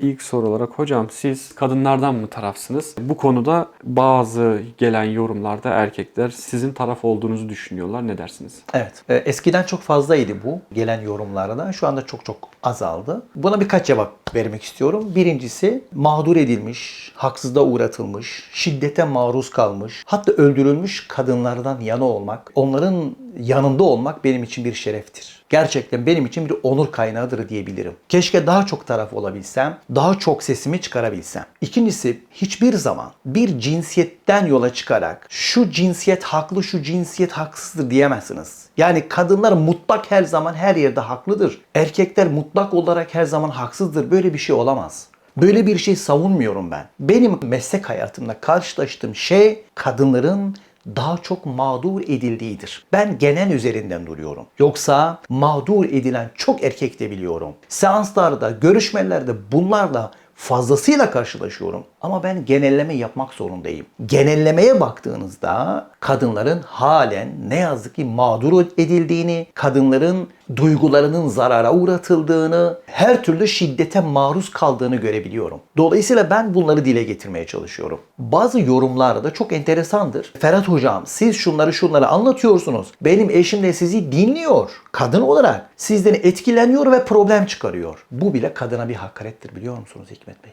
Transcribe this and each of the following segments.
İlk soru olarak hocam siz kadınlardan mı tarafsınız? Bu konuda bazı gelen yorumlarda erkekler sizin taraf olduğunuzu düşünüyorlar. Ne dersiniz? Evet. e, Eskiden çok fazlaydı bu gelen yorumlarda. Şu anda çok çok azaldı. Buna birkaç cevap vermek istiyorum. Birincisi mağdur edilmiş, haksızlığa uğratılmış, şiddete maruz kalmış, hatta öldürülmüş kadınlardan yana olmak, onların yanında olmak benim için bir şereftir. Gerçekten benim için bir onur kaynağıdır diyebilirim. Keşke daha çok taraf olabilsem, daha çok sesimi çıkarabilsem. İkincisi hiçbir zaman bir cinsiyetten yola çıkarak şu cinsiyet haklı, şu cinsiyet haksızdır diyemezsiniz. Yani kadınlar mutlak her zaman her yerde haklıdır. Erkekler mutlak olarak her zaman haksızdır. Böyle bir şey olamaz. Böyle bir şey savunmuyorum ben. Benim meslek hayatımda karşılaştığım şey kadınların daha çok mağdur edildiğidir. Ben genel üzerinden duruyorum. Yoksa mağdur edilen çok erkek de biliyorum. Seanslarda, görüşmelerde bunlarla fazlasıyla karşılaşıyorum. Ama ben genelleme yapmak zorundayım. Genellemeye baktığınızda kadınların halen ne yazık ki mağdur edildiğini, kadınların duygularının zarara uğratıldığını, her türlü şiddete maruz kaldığını görebiliyorum. Dolayısıyla ben bunları dile getirmeye çalışıyorum. Bazı yorumlarda çok enteresandır. Ferhat hocam siz şunları şunları anlatıyorsunuz. Benim eşim de sizi dinliyor. Kadın olarak sizden etkileniyor ve problem çıkarıyor. Bu bile kadına bir hakarettir biliyor musunuz Hikmet Bey?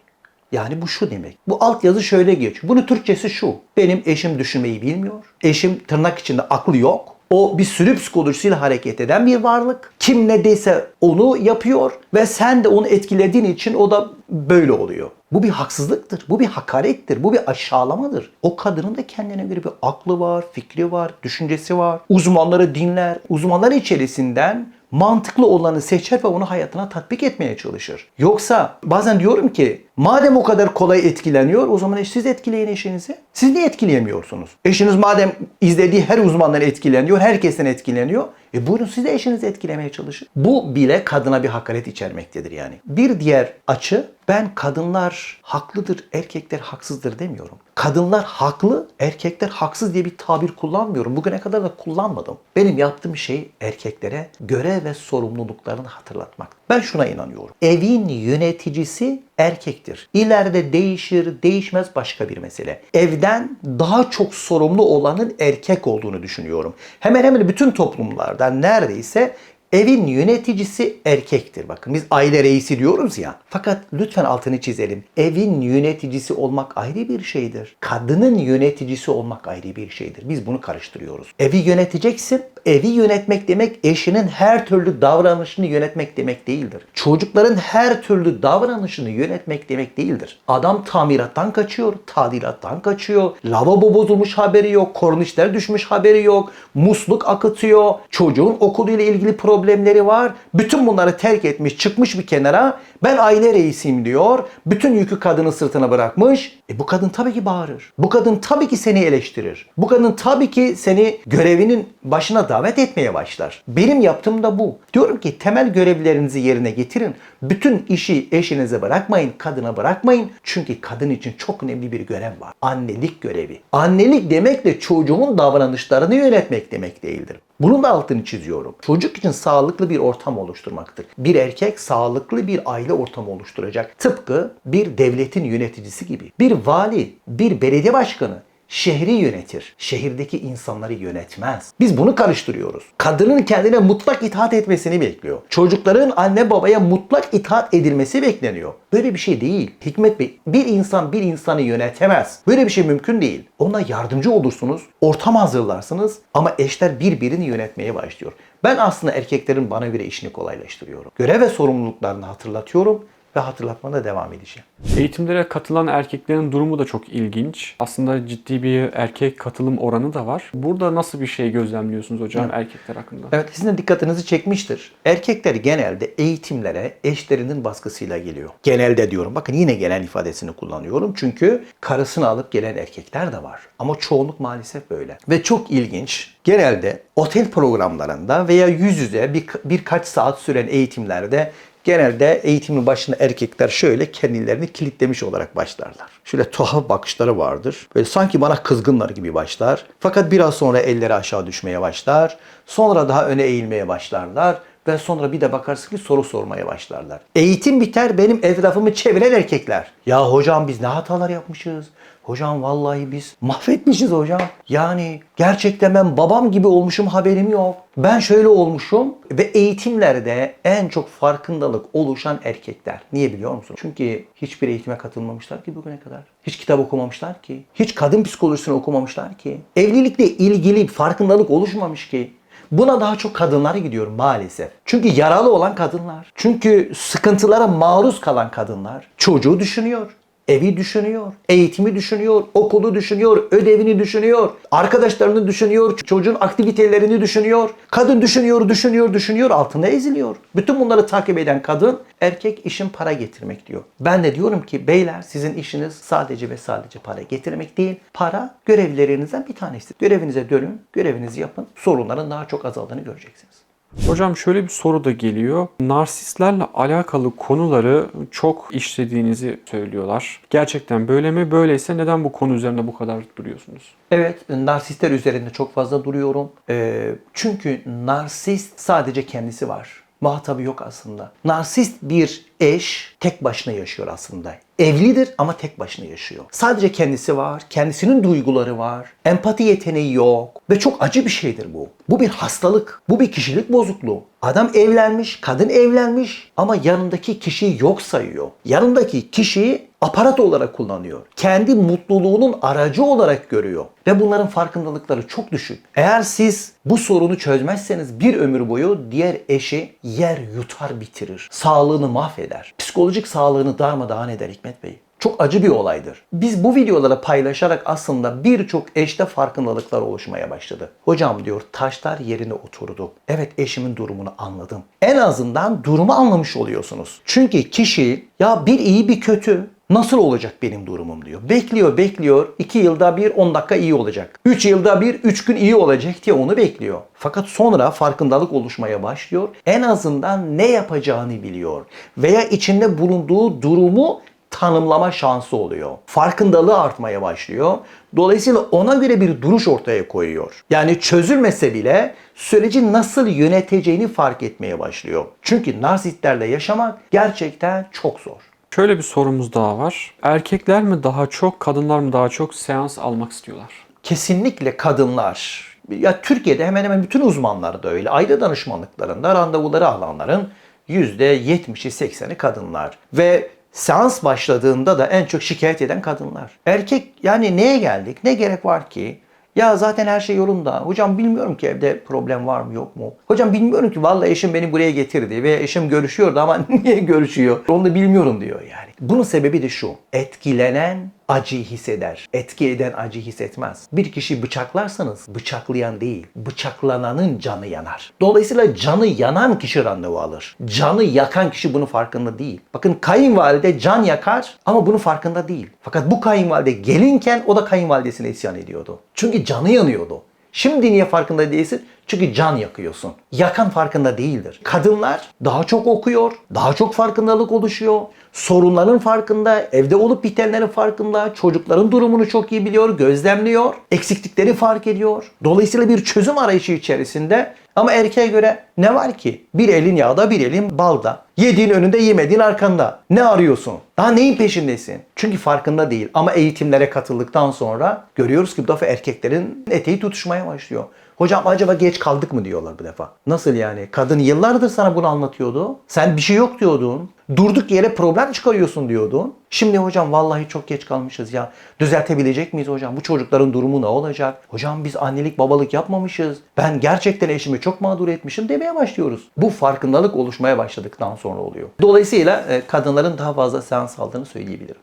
Yani bu şu demek. Bu altyazı şöyle geçiyor. Bunun Türkçesi şu. Benim eşim düşünmeyi bilmiyor. Eşim tırnak içinde aklı yok. O bir sürü psikolojisiyle hareket eden bir varlık. Kim ne dese onu yapıyor ve sen de onu etkilediğin için o da böyle oluyor. Bu bir haksızlıktır, bu bir hakarettir, bu bir aşağılamadır. O kadının da kendine göre bir aklı var, fikri var, düşüncesi var. Uzmanları dinler. Uzmanlar içerisinden mantıklı olanı seçer ve onu hayatına tatbik etmeye çalışır. Yoksa bazen diyorum ki madem o kadar kolay etkileniyor o zaman siz etkileyin eşinizi. Siz niye etkileyemiyorsunuz? Eşiniz madem izlediği her uzmandan etkileniyor, herkesten etkileniyor. E buyurun siz de eşinizi etkilemeye çalışın. Bu bile kadına bir hakaret içermektedir yani. Bir diğer açı ben kadınlar haklıdır, erkekler haksızdır demiyorum. Kadınlar haklı, erkekler haksız diye bir tabir kullanmıyorum. Bugüne kadar da kullanmadım. Benim yaptığım şey erkeklere görev ve sorumluluklarını hatırlatmak. Ben şuna inanıyorum. Evin yöneticisi erkektir. İleride değişir, değişmez başka bir mesele. Evden daha çok sorumlu olanın erkek olduğunu düşünüyorum. Hemen hemen bütün toplumlarda neredeyse Evin yöneticisi erkektir. Bakın biz aile reisi diyoruz ya. Fakat lütfen altını çizelim. Evin yöneticisi olmak ayrı bir şeydir. Kadının yöneticisi olmak ayrı bir şeydir. Biz bunu karıştırıyoruz. Evi yöneteceksin. Evi yönetmek demek eşinin her türlü davranışını yönetmek demek değildir. Çocukların her türlü davranışını yönetmek demek değildir. Adam tamirattan kaçıyor, tadilattan kaçıyor, lavabo bozulmuş haberi yok, kornişler düşmüş haberi yok, musluk akıtıyor, çocuğun okuluyla ilgili problemleri var. Bütün bunları terk etmiş, çıkmış bir kenara. Ben aile reisiyim diyor. Bütün yükü kadının sırtına bırakmış. E bu kadın tabii ki bağırır. Bu kadın tabii ki seni eleştirir. Bu kadın tabii ki seni görevinin başına davet etmeye başlar. Benim yaptığım da bu. Diyorum ki temel görevlerinizi yerine getirin. Bütün işi eşinize bırakmayın, kadına bırakmayın. Çünkü kadın için çok önemli bir görev var. Annelik görevi. Annelik demek de çocuğun davranışlarını yönetmek demek değildir. Bunun da altını çiziyorum. Çocuk için sağlıklı bir ortam oluşturmaktır. Bir erkek sağlıklı bir aile ortamı oluşturacak. Tıpkı bir devletin yöneticisi gibi. Bir vali, bir belediye başkanı şehri yönetir. Şehirdeki insanları yönetmez. Biz bunu karıştırıyoruz. Kadının kendine mutlak itaat etmesini bekliyor. Çocukların anne babaya mutlak itaat edilmesi bekleniyor. Böyle bir şey değil. Hikmet Bey, bir insan bir insanı yönetemez. Böyle bir şey mümkün değil. Ona yardımcı olursunuz, ortam hazırlarsınız ama eşler birbirini yönetmeye başlıyor. Ben aslında erkeklerin bana göre işini kolaylaştırıyorum. Görev ve sorumluluklarını hatırlatıyorum ve hatırlatmana devam edeceğim. Eğitimlere katılan erkeklerin durumu da çok ilginç. Aslında ciddi bir erkek katılım oranı da var. Burada nasıl bir şey gözlemliyorsunuz hocam erkekler hakkında? Evet sizin de dikkatinizi çekmiştir. Erkekler genelde eğitimlere eşlerinin baskısıyla geliyor. Genelde diyorum. Bakın yine genel ifadesini kullanıyorum. Çünkü karısını alıp gelen erkekler de var. Ama çoğunluk maalesef böyle. Ve çok ilginç. Genelde otel programlarında veya yüz yüze bir, birkaç saat süren eğitimlerde Genelde eğitimin başında erkekler şöyle kendilerini kilitlemiş olarak başlarlar. Şöyle tuhaf bakışları vardır. Böyle sanki bana kızgınlar gibi başlar. Fakat biraz sonra elleri aşağı düşmeye başlar. Sonra daha öne eğilmeye başlarlar. ve sonra bir de bakarsın ki soru sormaya başlarlar. Eğitim biter benim etrafımı çeviren erkekler. Ya hocam biz ne hatalar yapmışız? Hocam vallahi biz mahvetmişiz hocam. Yani gerçekten ben babam gibi olmuşum haberim yok. Ben şöyle olmuşum ve eğitimlerde en çok farkındalık oluşan erkekler. Niye biliyor musun? Çünkü hiçbir eğitime katılmamışlar ki bugüne kadar. Hiç kitap okumamışlar ki. Hiç kadın psikolojisini okumamışlar ki. Evlilikle ilgili farkındalık oluşmamış ki. Buna daha çok kadınlara gidiyor maalesef. Çünkü yaralı olan kadınlar. Çünkü sıkıntılara maruz kalan kadınlar. Çocuğu düşünüyor. Evi düşünüyor, eğitimi düşünüyor, okulu düşünüyor, ödevini düşünüyor, arkadaşlarını düşünüyor, çocuğun aktivitelerini düşünüyor. Kadın düşünüyor, düşünüyor, düşünüyor, altında eziliyor. Bütün bunları takip eden kadın, erkek işin para getirmek diyor. Ben de diyorum ki beyler sizin işiniz sadece ve sadece para getirmek değil. Para görevlerinizden bir tanesi. Görevinize dönün, görevinizi yapın. Sorunların daha çok azaldığını göreceksiniz. Hocam şöyle bir soru da geliyor. Narsistlerle alakalı konuları çok işlediğinizi söylüyorlar. Gerçekten böyle mi? Böyleyse neden bu konu üzerinde bu kadar duruyorsunuz? Evet, narsistler üzerinde çok fazla duruyorum. Ee, çünkü narsist sadece kendisi var. Muhatabı yok aslında. Narsist bir eş tek başına yaşıyor aslında. Evlidir ama tek başına yaşıyor. Sadece kendisi var, kendisinin duyguları var, empati yeteneği yok ve çok acı bir şeydir bu. Bu bir hastalık, bu bir kişilik bozukluğu. Adam evlenmiş, kadın evlenmiş ama yanındaki kişiyi yok sayıyor. Yanındaki kişiyi aparat olarak kullanıyor. Kendi mutluluğunun aracı olarak görüyor. Ve bunların farkındalıkları çok düşük. Eğer siz bu sorunu çözmezseniz bir ömür boyu diğer eşi yer yutar bitirir. Sağlığını mahveder. Psikolojik sağlığını darmadağın eder Hikmet Bey. Çok acı bir olaydır. Biz bu videoları paylaşarak aslında birçok eşte farkındalıklar oluşmaya başladı. Hocam diyor taşlar yerine oturdu. Evet eşimin durumunu anladım. En azından durumu anlamış oluyorsunuz. Çünkü kişi ya bir iyi bir kötü Nasıl olacak benim durumum diyor. Bekliyor bekliyor. 2 yılda bir 10 dakika iyi olacak. 3 yılda bir 3 gün iyi olacak diye onu bekliyor. Fakat sonra farkındalık oluşmaya başlıyor. En azından ne yapacağını biliyor. Veya içinde bulunduğu durumu tanımlama şansı oluyor. Farkındalığı artmaya başlıyor. Dolayısıyla ona göre bir duruş ortaya koyuyor. Yani çözülmese bile süreci nasıl yöneteceğini fark etmeye başlıyor. Çünkü narsistlerle yaşamak gerçekten çok zor. Şöyle bir sorumuz daha var. Erkekler mi daha çok, kadınlar mı daha çok seans almak istiyorlar? kesinlikle kadınlar ya Türkiye'de hemen hemen bütün uzmanlar da öyle. Aile danışmanlıklarında randevuları alanların %70'i 80'i kadınlar. Ve seans başladığında da en çok şikayet eden kadınlar. Erkek yani neye geldik? Ne gerek var ki? Ya zaten her şey yolunda. Hocam bilmiyorum ki evde problem var mı yok mu? Hocam bilmiyorum ki vallahi eşim beni buraya getirdi ve eşim görüşüyordu ama niye görüşüyor? Onu da bilmiyorum diyor yani. Bunun sebebi de şu. Etkilenen acıyı hisseder. Etki eden acı hissetmez. Bir kişi bıçaklarsanız bıçaklayan değil, bıçaklananın canı yanar. Dolayısıyla canı yanan kişi randevu alır. Canı yakan kişi bunun farkında değil. Bakın kayınvalide can yakar ama bunun farkında değil. Fakat bu kayınvalide gelinken o da kayınvalidesine isyan ediyordu. Çünkü canı yanıyordu. Şimdi niye farkında değilsin? Çünkü can yakıyorsun. Yakan farkında değildir. Kadınlar daha çok okuyor, daha çok farkındalık oluşuyor. Sorunların farkında, evde olup bitenlerin farkında, çocukların durumunu çok iyi biliyor, gözlemliyor, eksiklikleri fark ediyor. Dolayısıyla bir çözüm arayışı içerisinde ama erkeğe göre ne var ki? Bir elin yağda, bir elin balda. Yediğin önünde, yemediğin arkanda. Ne arıyorsun? Daha neyin peşindesin? Çünkü farkında değil. Ama eğitimlere katıldıktan sonra görüyoruz ki bu defa erkeklerin eteği tutuşmaya başlıyor. Hocam acaba geç kaldık mı diyorlar bu defa. Nasıl yani? Kadın yıllardır sana bunu anlatıyordu. Sen bir şey yok diyordun. Durduk yere problem çıkarıyorsun diyordun. Şimdi hocam vallahi çok geç kalmışız ya. Düzeltebilecek miyiz hocam? Bu çocukların durumu ne olacak? Hocam biz annelik babalık yapmamışız. Ben gerçekten eşimi çok mağdur etmişim demeye başlıyoruz. Bu farkındalık oluşmaya başladıktan sonra oluyor. Dolayısıyla e, kadınların daha fazla seans aldığını söyleyebilirim.